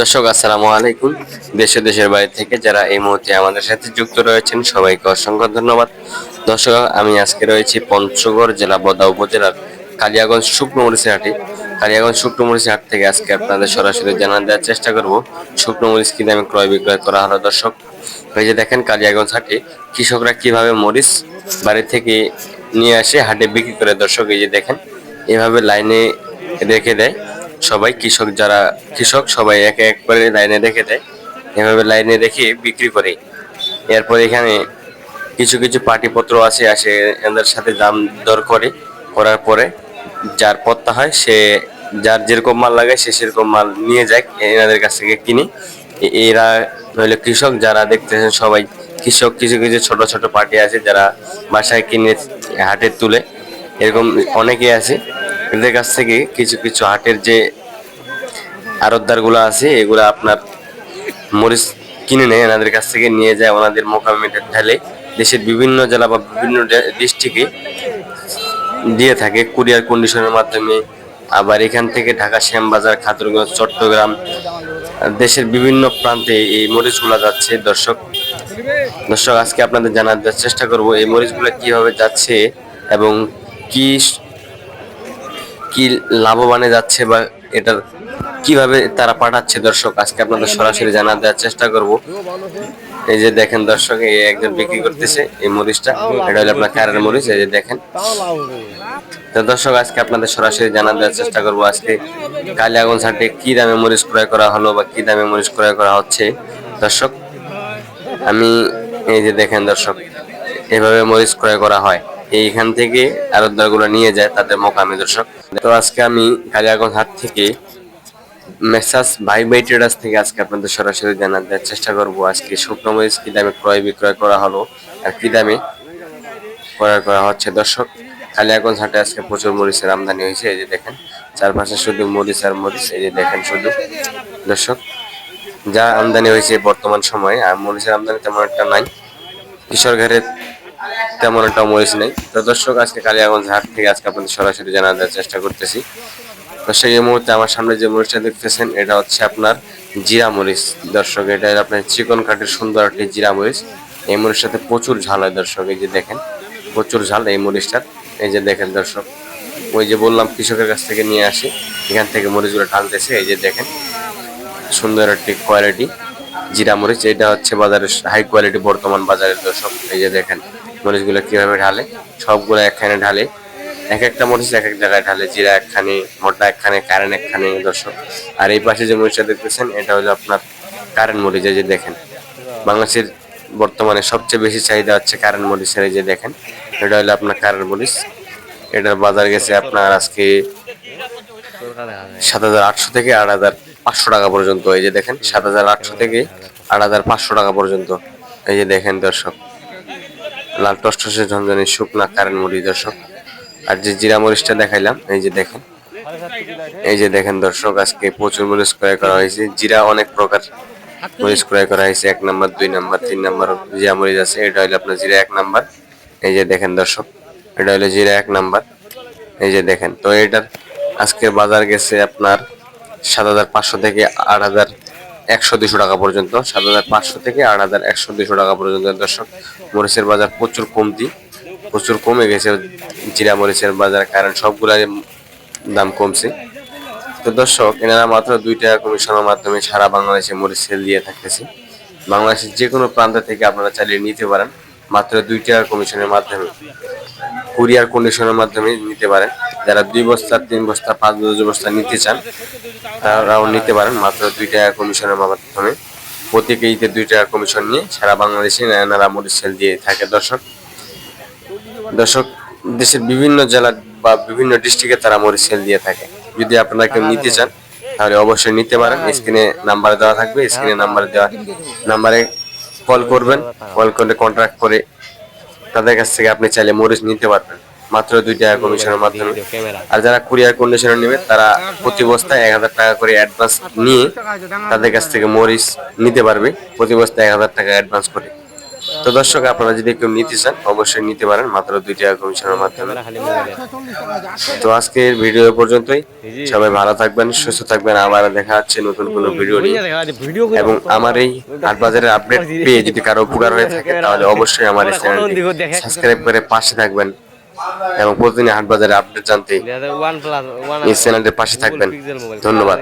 দর্শক, আসসালামু আলাইকুম। দেশে দেশের বাইরে থেকে যারা এই মুহূর্তে আমাদের সাথে যুক্ত রয়েছেন, সবাইকে অসংখ্য ধন্যবাদ। দর্শক, আমি আজকে রয়েছি পঞ্চগড় জেলা বদা উপজেলার কালিয়াগঞ্জ শুকনো মরিচের হাটে। কালিয়াগঞ্জ শুকনো মরিচের হাট থেকে আজকে আপনাদের সরাসরি জানান দেওয়ার চেষ্টা করব। শুকনো মরিচ কি দামে ক্রয় বিক্রয় করা হলো, দর্শক। এই যে দেখেন, কালিয়াগঞ্জ হাটে কৃষকরা কীভাবে মরিচ বাড়ি থেকে নিয়ে আসে, হাটে বিক্রি করে, দর্শক, এই যে দেখেন, এভাবে লাইনে রেখে দেয়। সবাই কৃষক যারা কৃষক সবাই এক এক করে লাইনে রেখে দেয়। এভাবে লাইনে রেখে বিক্রি করে। এরপর এখানে কিছু কিছু পার্টিপত্র আছে, আসে, এদের সাথে দাম দর করে। করার পরে যার পত্তা হয়, সে যার যেরকম মাল লাগে সে সেরকম মাল নিয়ে যায়, এনাদের কাছ থেকে কিনে। এরা হইল কৃষক, যারা দেখতেছেন সবাই কৃষক, কিছু কিছু ছোট ছোট পার্টি আছে যারা বাসায় কিনে হাটে তুলে। এরকম অনেকেই আছে। এদের কাছ থেকে কিছু কিছু হাটের যে আড়তদারগুলো আছে, এগুলো আপনার মরিচ কিনে নেয়, এনাদের কাছ থেকে নিয়ে যায়, ওনাদের মোকামিটা ঢালে দেশের বিভিন্ন জেলা বা বিভিন্ন ডিস্ট্রিক্টে দিয়ে থাকে। কুরিয়ার কন্ডিশনের মাধ্যমে আবার এখান থেকে ঢাকা শ্যামবাজার খাতুরগঞ্জ চট্টগ্রাম, দেশের বিভিন্ন প্রান্তে এই মরিচগুলো যাচ্ছে। দর্শক দর্শক, আজকে আপনাদের জানার চেষ্টা করব, এই মরিচগুলো কীভাবে যাচ্ছে এবং কি কি লাভবানে যাচ্ছে বা এটার কীভাবে তারা পাঠাচ্ছে? দর্শক, আজকে আপনাদের সরাসরি জানা দেওয়ার চেষ্টা করব। এই যে দেখেন দর্শক, এই একজন বিক্রি করতেছে এই মরিচটা। এটা হলো আপনার কারের মরিচ, এই যে দেখেন। তো দর্শক, আজকে আপনাদের সরাসরি জানা দেওয়ার চেষ্টা করব। আজকে কালিয়াগঞ্জ হাটে কি দামে মরিচ ক্রয় করা হলো বা কি দামে মরিচ ক্রয় করা হচ্ছে? দর্শক, আমি এই যে দেখেন দর্শক, এভাবে মরিচ ক্রয় করা হয়। এইখান থেকে আরতদারগুলো নিয়ে যায় তাদের মোকামে দর্শক তো আজকে আমি কালিয়াগঞ্জ হাট থেকে মেসাস ভাই ভাই ট্রেডার্স থেকে আজকে আপনাদের সরাসরি জানার দেওয়ার চেষ্টা করব। আজকে শুকনো মরিচ কি দামে ক্রয় বিক্রয় করা হলো আর কি দামে ক্রয় করা হচ্ছে? দর্শক, কালিয়াগঞ্জ হাটে আজকে প্রচুর মরিচের আমদানি হয়েছে, এই যে দেখেন, চারপাশে শুধু মরিচ আর মরিচ, এই যে দেখেন শুধু। দর্শক, যা আমদানি হয়েছে বর্তমান সময়ে, আর মরিচের আমদানি তেমন একটা নাই। কিশোর ঘরে তেমন একটা মরিচ নেই। তো দর্শক, আজকে কালিয়াগঞ্জ হাট থেকে আজকে আপনাদের সরাসরি জানা দেওয়ার চেষ্টা করতেছি। তো সেই মুহূর্তে আমার সামনে যে মরিচটা দেখতেছেন, এটা হচ্ছে আপনার জিরা মরিচ। দর্শক, এটা আপনার চিকন কাঠের সুন্দর একটি জিরা মরিচ। এই মরিচটাতে প্রচুর ঝাল হয় দর্শক, এই যে দেখেন, প্রচুর ঝাল এই মরিচটার। এই যে দেখেন দর্শক, ওই যে বললাম, কৃষকের কাছ থেকে নিয়ে আসি। এখান থেকে মরিচগুলো ঢালতেছে, এই যে দেখেন, সুন্দর একটি কোয়ালিটি জিরা মরিচ। এটা হচ্ছে বাজারের হাই কোয়ালিটি বর্তমান বাজারের দর্শক, এই যে দেখেন। মরিচগুলো কীভাবে ঢালে? সবগুলো একখানে ঢালে। এক একটা মরিচ এক এক জায়গায় ঢালে, জিরা একখানে, মোটা একখানে, কারেন্ট একখানে, দর্শক। আর এই পাশে যে মরিচটা দেখতেছেন, এটা হলো আপনার কারেন্ট মরিচ, এই যে দেখেন। বাংলাদেশের বর্তমানে সবচেয়ে বেশি চাহিদা হচ্ছে কারেন্ট মরিচের, এই যে দেখেন। এটা হলো আপনার কারেন্ট মরিচ। এটার বাজার গেছে আপনার আজকে সাত হাজার আটশো থেকে আট হাজার পাঁচশো টাকা পর্যন্ত, এই যে দেখেন। সাত হাজার আটশো থেকে আট হাজার পাঁচশো টাকা পর্যন্ত, এই যে দেখেন দর্শক। লাল টসটসে ঝনঝনে শুকনা কারেন্ট মুড়ি, দর্শক। আর যে জিরা মরিচটা দেখাইলাম, এই যে দেখেন। এই যে দেখেন দর্শক, আজকে প্রচুর মরিচ ক্রয় করা হয়েছে। জিরা অনেক প্রকার মরিচ ক্রয় করা হয়েছে, এক নাম্বার, দুই নাম্বার, তিন নাম্বার জিরা মরিচ আছে। এটা হলো আপনার জিরা এক নাম্বার। এই যে দেখেন দর্শক, এটা হলো জিরা এক নাম্বার। এই যে দেখেন, তো এটার আজকের বাজার গেছে আপনার সাত হাজার পাঁচশো থেকে আট হাজার একশো দুশো টাকা পর্যন্ত, সাত হাজার পাঁচশো থেকে আট হাজার একশো দুশো টাকা পর্যন্ত। দর্শক, মরিচের বাজার প্রচুর কমতি, প্রচুর কমে গেছে জিরা মরিচের বাজার, কারণ সবগুলার দাম কমছে। তো দর্শক, এনারা মাত্র দুই টাকা কমিশনের মাধ্যমে সারা বাংলাদেশে মরিচ সেল দিয়ে থাকতেছে। বাংলাদেশের যে কোনো প্রান্ত থেকে আপনারা চালিয়ে নিতে পারেন, মাত্র দুই টাকা কমিশনের মাধ্যমে কুরিয়ার কন্ডিশনের মাধ্যমে নিতে পারেন। যারা দুই বস্তা, তিন বস্তা, পাঁচ বস্তা নিতে চান, তারাও নিতে পারেন। মাত্র দুই টাকা কমিশনের মাধ্যমে। প্রতি কেজিতে দুই টাকা কমিশন নিয়ে সারা বাংলাদেশে এনারা মরিচ সেল দিয়ে থাকে দর্শক। দর্শক, দেশের বিভিন্ন জেলা বা বিভিন্ন ডিস্ট্রিক্টে তারা মরিচ সেল দিয়ে থাকে। যদি আপনারা কেউ নিতে চান, তাহলে অবশ্যই নিতে পারেন। স্ক্রিনে নাম্বার দেওয়া থাকবে। স্ক্রিনে নাম্বার দেওয়া নাম্বারে কল করবেন। কল করে কন্ট্রাক্ট করে তাদের কাছ থেকে আপনি চাইলে মরিচ নিতে পারবেন। মাত্র দুই টাকা কমিশনের মাধ্যমে। আর যারা কুরিয়ার কন্ডিশনে নেবে তারা প্রতি বস্তায় এক হাজার টাকা করে অ্যাডভান্স নিয়ে তাদের কাছ থেকে মরিচ নিতে পারবে। প্রতি বস্তায় এক হাজার টাকা অ্যাডভান্স করে। তো দর্শক আপনারা যদি কেউ নিতে চান অবশ্যই নিতে পারেন মাত্র দুই টাকা কমিশনের মাধ্যমে। তো আজকের ভিডিও পর্যন্তই। সবাই ভালো থাকবেন সুস্থ থাকবেন। আবার দেখা হচ্ছে নতুন কোনো ভিডিও নিয়ে। এবং আমার এই হাটবাজারের আপডেট পেয়ে যদি কারও উপকার হয়ে থাকে তাহলে অবশ্যই আমার এই চ্যানেলটি সাবস্ক্রাইব করে পাশে থাকবেন। এবং প্রতিদিনই হাট বাজারে আপডেট জানতে এই চ্যানেলটির পাশে থাকবেন। ধন্যবাদ।